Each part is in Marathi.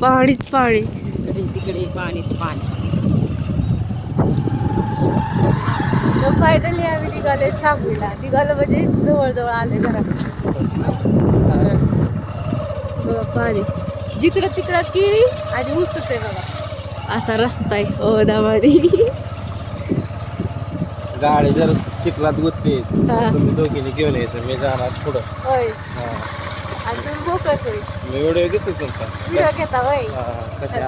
पाणीच पाणी. इकडे तिकडे पाणीच पाणी. फायनली आम्ही निघाले सांगलीला. निघालो म्हणजे जवळजवळ आले बघा पाणी. जिकडं तिकडं केळी आणि ऊसच आहे बघा. असा रस्ता आहे. ओदामध्ये गाडी जर चिखलात गुतली. तुम्ही दोघींनी घेऊन यायचं. मी जाणार पुढं. होय. हा. आणि तुम्ही मोकळच मी व्हिडिओ घेतो तुमचा. व्हिडिओ घेता होय? हा, कसे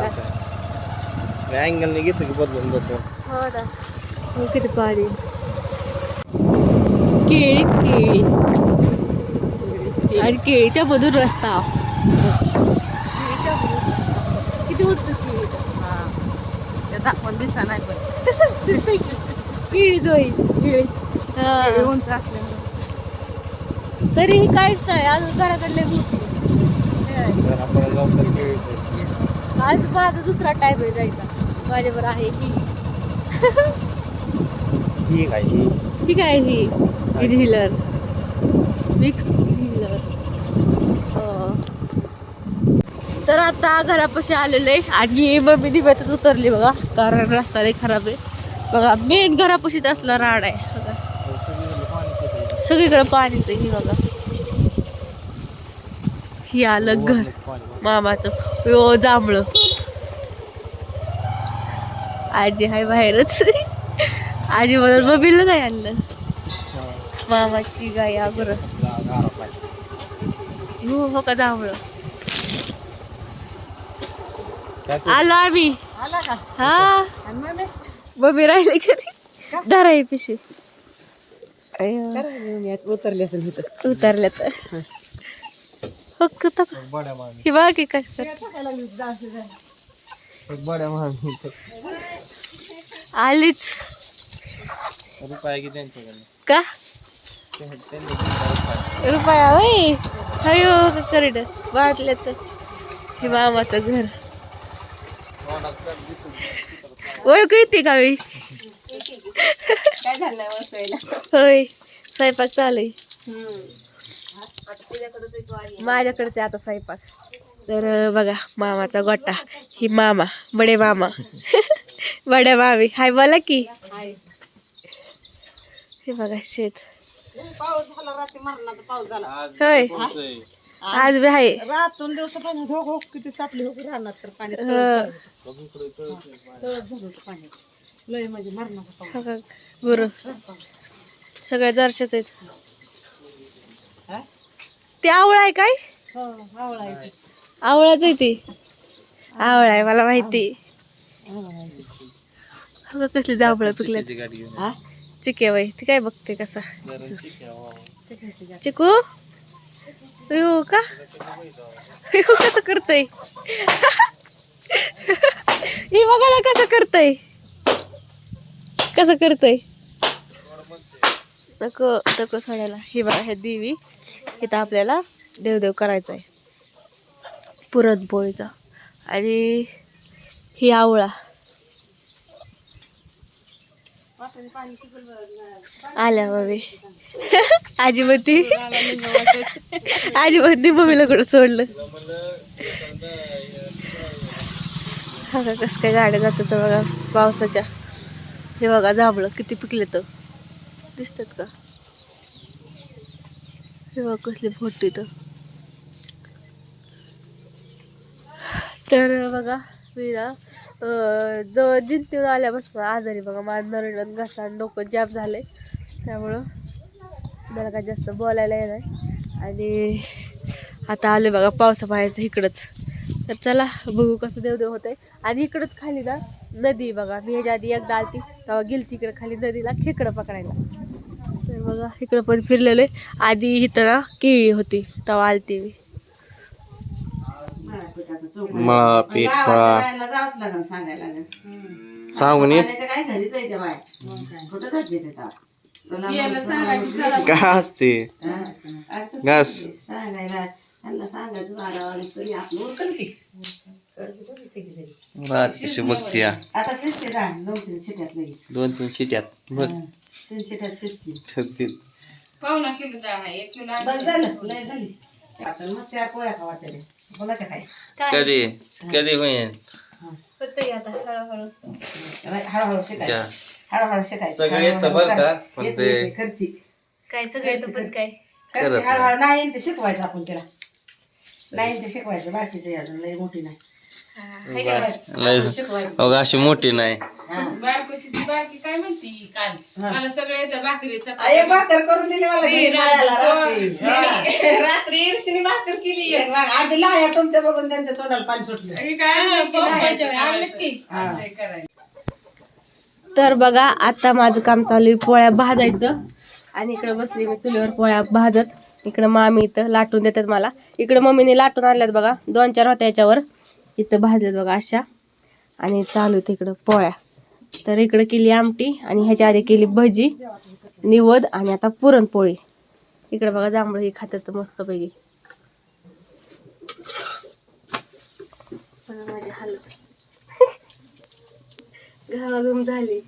अँगलने घेतो की बदलून बदलून हो ना. हो किती पाणी केळी केळी. आणि केळीच्या मधून रस्ता. किती उंच केळी? दाखवून दिसा नाही पण. केळी जोई. केळी. हा. उंच असल्यामुळे. तरीही काहीच नाही. अजून घराकडले मोठी तर आपण लवकर खेळतो आज माझा दुसरा टाइम आहे जायचा. माझ्यावर आहे की ठीक आहे. ही. ठीक आहे ही. इनहिलर विक्स इनहिलर तर आता घरापाशी आलेलं आहे आणि मम्मी दिव्यातच उतरली बघा. कारण रस्ता लय खराब आहे. बघा मेन घरापाशीच असला राड आहे. सगळीकडे पाणीच आहे ही बघा. ही आलं घर. मामाचं. यो जांभळं. आजी हाय बाहेरच. आजी म्हणून मम्मीला नाही आणलं. मामाची गाय बरं हो हो का जांभळं? आलो आम्ही. आला का? हा. आणि मग? मम्मी राहिले घरी. धरा ही पिशवी. अय्यो, उतरली असेल इथं. उतरल्या तर. हो. बड्या मामी ही बघा बड्या मामी आलीच. रुपया की त्यांच्याकडे का? त्यांनी दिला रुपया. रुपया होय. हयो करड. वाटलं तर. हे मामाचं घर. ओळख येते का मी काय झालं बसायला होय स्वयंपाक चालू आहे माझ्याकडचे आता स्वयंपाक. तर बघा मामाचा गोटा ही मामा बडे मामा. बड्या मामी. हाय बोला की. हे बघा शेत. पाऊस झाला रात्री मरणाचा पाऊस झाला. होय? आज बी आहे. रातून दिवसापासून हो हो किती सापली हो राहणार तर पाणी झालं होतं पाणी. लय म्हणजे मरणाचा पाऊस. बघा, गुरु सगळ्या जरशाच आहेत. हा? ते आवळा आहे काय? हो आवळा आहे ते. आवळाच आहे ती. आवळा आहे मला माहिती. आवळा आहे ते. कसली जांभळं पिकल्यात हा? चिके बाई ती काय बघते कसा? गाठ. चिकू हो का? हो कसं करतय? ही बघा ना कसं करतय. कसं करतय? नको नको सोडायला. ही बघा ह्या देवी इथं आपल्याला देवदेव करायचा आहे पुरणपोळीचा. आणि ही आवळा. आल्या मम्मी. आजी म्हणती. आजी म्हणती मम्मीला कुठं सोडलं? हा का कसं काय गाड्या जातात तर बघा पावसाच्या. हे बघा जांभळं किती पिकले तर. दिसतात का? हे बघा कसली फोटो तर तर बघा मी ना जवळ जिंतीवर आल्यापासून आजारी बघा. माझं नरडण घसा आणि डोकं जाम झाले त्यामुळं मला काय जास्त बोलायला येणार आणि आता आले बघा पावसा पाहायचं इकडंच. तर चला बघू कसं देवदेव होत आहे आणि इकडंच खाली ना नदी बघा. मी ह्याच्या आधी एकदा आलती. तेव्हा गेली तिकडे खाली नदीला खेकडं पकडायला. तर बघा इकडं पण फिरलेलो आहे आधी इथं ना केळी होती तेव्हा आलती मी. मळा पीठ लागेल सांगून ये. काय असते? घास. कशी बघते. आता शिजते दोन तीन शिट्यात लगेच. दोन तीन शिट्यात बघ. हा, तीन शिट्यात शिजते ठेवतील. बस झालं लय झाली. आपण मग चार पोळ्या खा वाटते कोणाच्या काय? कधी? कधी होईल आता हळूहळू. शिकायचं. हळूहळू शिकायचं. सगळे येतं बरं का? पण येत ते नाही ते करती. काय सगळे पण काय? करती. हळूहळू नाही ते शिकवायचं आपण तिला नाही ते शिकवायचं. बाकीचं आहे अजून लई मोठी नाही. अशी मोठी नाही. बारकोशी ती बारकी काय म्हणती काल? मला सगळे येतं भाकरी आ, एक भाकर करून दिली मला तिने खायला रात्री. हा. रात्री ईर्षीने भाकर केली एक भाग- आधी लाया तुमच्या बघून त्यांच्या तोंडाला पाणी सुटलं. चपाती काय पप्पाच्या वेळी आणलं की. करायचं. तर बघा आता माझं काम चालू आहे पोळ्या भाजायचं. आणि इकडे बसली मी चुलीवर पोळ्या भाजत. इकडं मामी इथं लाटून देतात मला. इकडं मम्मीने लाटून आणल्यात बघा दोन चार होत्या याच्यावर. इथं भाजल्यात बघा अशा. आणि चालू आहेत इकडं पोळ्या. तर इकडं केली आमटी आणि ह्याच्या आधी केली भजी निवद आणि आता पुरणपोळी. इकडे बघा जांभळं ही खात्यात मस्तपैकी. बघा माझी हालत. घामाघूम झाली?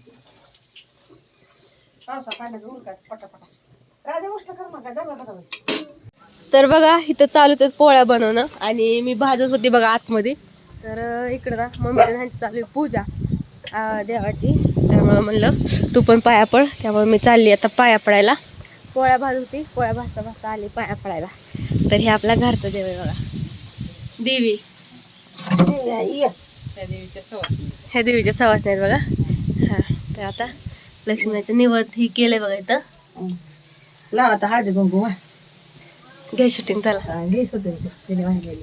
तर बघा इथं चालूच पोळ्या बनवणं आणि मी भाजत होती बघा आतमध्ये. तर इकडं ना मम्मीच्या ह्यांची चालू आहे पूजा देवाची त्यामुळं म्हणलं तू पण पाया पड त्यामुळे मी चालली आता पाया पडायला पोळ्या भाजत होती पोळ्या भाजता भाजता आली पाया पडायला तर हे आपल्या घरचं देव आहे बघा देवी देवीच्या ह्या देवीच्या सवासने आहेत बघा हां तर आता लक्ष्मीचं निवद ही केलंय बघा इथं. लाव आता हळदी कुंकू. घे शूटिंग त्याला घे. तिने वाहिलेली.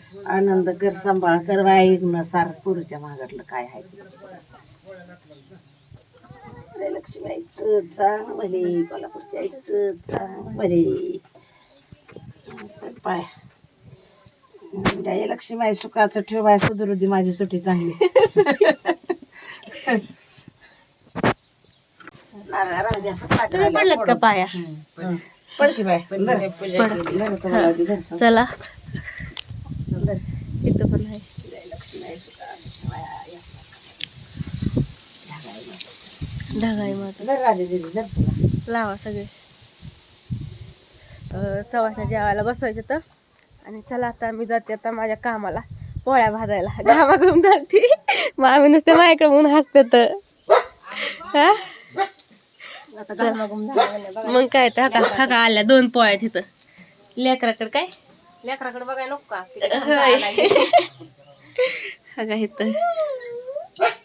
आनंद कर सांभाळ कर ऐकणं सार पुरुच्या मागातलं काय आहे? जय लक्ष्मी आईचं चांग भले कोल्हापूरच्या आईचं चांग भले पाय. जय लक्ष्मी आई सुखाचं ठेव बाय सुधरू दे माझी सुट्टी चांगली तुम्ही पडलात का पाया? हं. पड. की बाय. चला. इथं पण आहे. लक्ष्मी आई सुखाचं ठेव बाय असं. ढगाई माता. धर राजे दीदी धर तुला लावा सगळे. सवासण्या जेवायला बसवायचं तर. आणि चला आता मी जाते आता माझ्या कामाला. पोळ्या भाजायला. घामाघूम झालती. मग आम्ही नुसते माझ्याकडे म्हणून हसते तर. मग काय तर हका हका आल्या दोन पोळ्या तिथं. लेकराकडे काय? लेकराकडे बघायला नको का?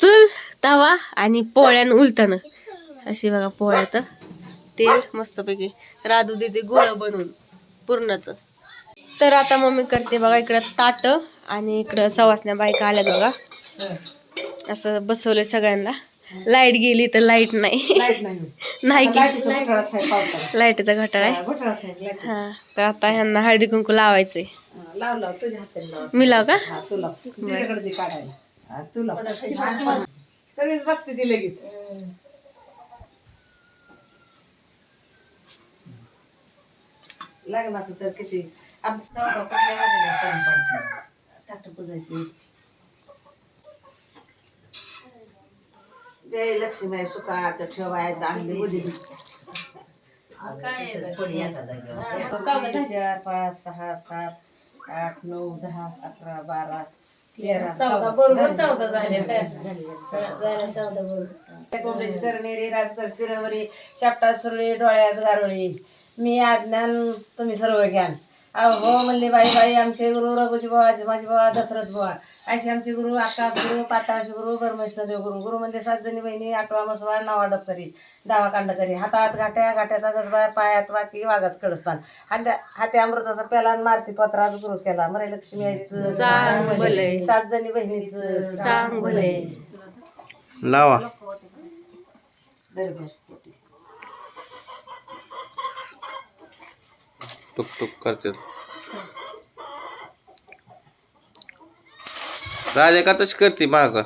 चूल तवा आणि पोळ्यानं उलटणं अशी बघा पोळ्या तर. तेल मस्तपैकी. राधू देते गोळ बनवून पूर्णच. तर आता मम्मी करते बघा इकडं ताट आणि इकडं सवासण्या बायका आल्या बघा. असं बसवलंय सगळ्यांना. लाइट गेली तर लाइट नाही. लाइट नाही नाही पावसाळ्यात. लाईटीचा घटाळा आहे. हा. हा तर आता ह्यांना हळदी कुंकू लावायचंय. हा, लाव लाव तुझ्या हाताने लाव. मी लाव का? हा हा, सगळीच बघते ती लगेच. लग्नाचं तर किती आप- चौदा जय लक्ष्मी सुखाचं ठेवाय चांगली बुद्धी चार पाच सहा सात आठ नऊ दहा अकरा बारा तेरा. चौदा. चौदा. झाले. कोंबडीची करणेरी राजकर शिरवरी शापटा सुरळी डोळ्यात गारवळी मी आज्ञान तुम्ही सर्व ज्ञान अहो म्हणले बाई बाई आमचे गुरु रघुजी बाबा माझे बाबा दशरथ बुवा असे आमचे गुरु आकाश गुरु पाताळचे गुरु परमेश्वर गुरु गुरु म्हणजे सात जणी बहिणी आठवा मसवार नावा डबकरी दावा कांड करी हातात घाट्या घाट्याचा गजबार पायात वाकी वागस कडस्तान हात्या हाते अमृताचा पेला मारती पत्रात गुरु केला. मरे लक्ष्मी आईचं. सात जणी बहिणीचं लावा. टुक टुक करते राजा का तशी करते माग?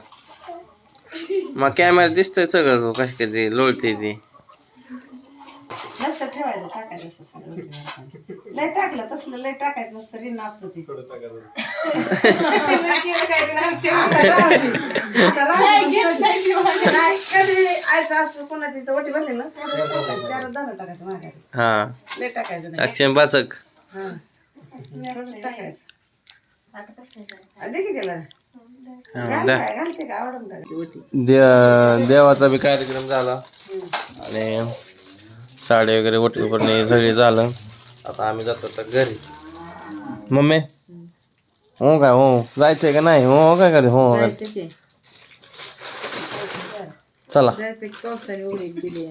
मग कॅमेरा दिसतोय सगळं तू कशी कधी लोळते ती. ठेवायचं लय टाकलं तसलं लय टाकायचं नसतं रिन असतं ते. आता राहू दे. आता राहू दे. नाही, कधी आयचं असं कोणाची तर ओटी भरली ना थोडं चार दाणं टाकायचं माघारी. हा. लय टाकायचं नाही. अक्षय बाचक. हा. थोडं टाकायचं. आ, दे की त्याला. हा, घाल द्या. काय, घालते का? आवडून का ती ओटी. दे- देवाचा बी कार्यक्रम झाला. आणि साडी वगैरे ओटी पडणे सगळे झालं. आता आम्ही जातो आता घरी. मम्मी? हो काय हो. जायचंय का नाही? हो काय करे? हो काय? जायचं ते चला. दिली.